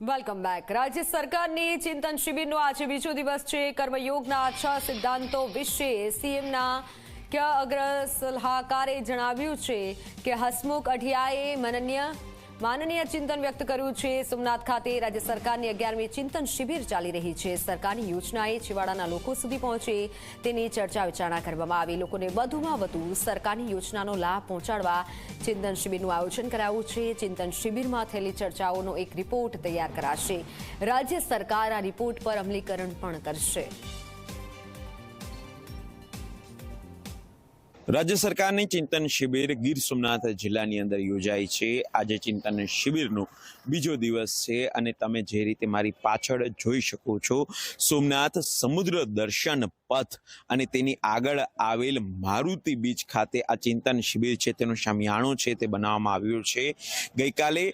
Welcome back રાજ્ય સરકારની ચિંતન શિબિરનો આજે બીજો દિવસ છે. કર્મયોગના છ સિદ્ધાંતો વિશે સીએમના કે અગ્ર સલાહકારે જણાવ્યું છે કે હસમુખ અઢિયાએ માનનીય માનનીય ચિંતન વ્યક્ત કર્યું છે. સોમનાથ ખાતે રાજ્ય સરકારની અગિયારમી ચિંતન શિબિર ચાલી રહી છે. સરકારની યોજનાએ છેવાડાના લોકો સુધી પહોંચે તેની ચર્ચા વિચારણા કરવામાં આવી. લોકોને વધુમાં વધુ સરકારની યોજનાનો લાભ પહોંચાડવા ચિંતન શિબિરનું આયોજન કરાયું છે. ચિંતન શિબિરમાં થયેલી ચર્ચાઓનો એક રિપોર્ટ તૈયાર કરાશે. રાજ્ય સરકાર આ રિપોર્ટ પર અમલીકરણ પણ કરશે. રાજ્ય સરકારની ચિંતન શિબિર ગીર સોમનાથ જિલ્લાની અંદર યોજાઈ છે. આજે ચિંતન શિબિરનો બીજો દિવસ છે અને તમે જે રીતે મારી પાછળ જોઈ શકો છો, સોમનાથ સમુદ્ર દર્શન પથ અને તેની આગળ આવેલ મારુતિ બીચ ખાતે આ ચિંતન શિબિર છે. તેનો શામિયાણો છે, તે બનાવવામાં આવ્યો છે. ગઈકાલે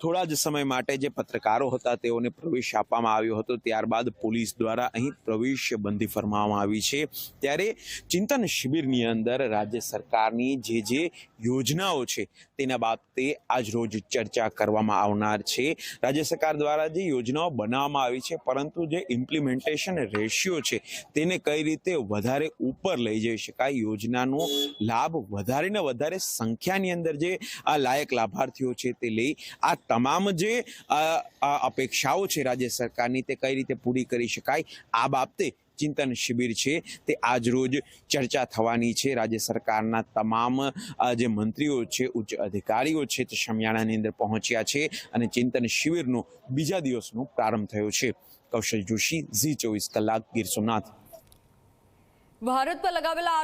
થોડા જ સમય માટે જે પત્રકારો હતા, તેઓને પ્રવેશ આપવામાં આવ્યો હતો. ત્યારબાદ પોલીસ દ્વારા અહીં પ્રવેશ બંધી ફરમાવવામાં આવી છે. ત્યારે ચિંતન શિબિરની અંદર રાજ્ય સરકારની જે જે યોજનાઓ છે, તેના બાબતે આજ રોજ ચર્ચા કરવામાં આવનાર છે. રાજ્ય સરકાર દ્વારા જે યોજનાઓ બનાવવામાં આવી છે, પરંતુ જે ઇમ્પ્લિમેન્ટેશન રેશિયો છે, તેને કઈ રીતે વધારે ઉપર લઈ જઈ શકાય? યોજનાનો લાભ વધારે ને વધારે સંખ્યાની અંદર જે આ લાયક લાભાર્થીઓ છે, તે લઈ આ તમામ જે અપેક્ષાઓ છે રાજ્ય સરકારની તે કઈ રીતે પૂરી કરી શકાય, આ બાબતે ચિંતન શિબિર છે. તે આજરોજ ચર્ચા થવાની છે. રાજ્ય સરકારના તમામ જે મંત્રીઓ છે, ઉચ્ચ અધિકારીઓ છે તે શમિયાણાની અંદર પહોંચ્યા છે અને ચિંતન શિબિરનો બીજા દિવસનો પ્રારંભ થયો છે. કૌશલ જોશી, ઝી ચોવીસ કલાક, ગીર સોમનાથ. ભારત પર લગાવેલા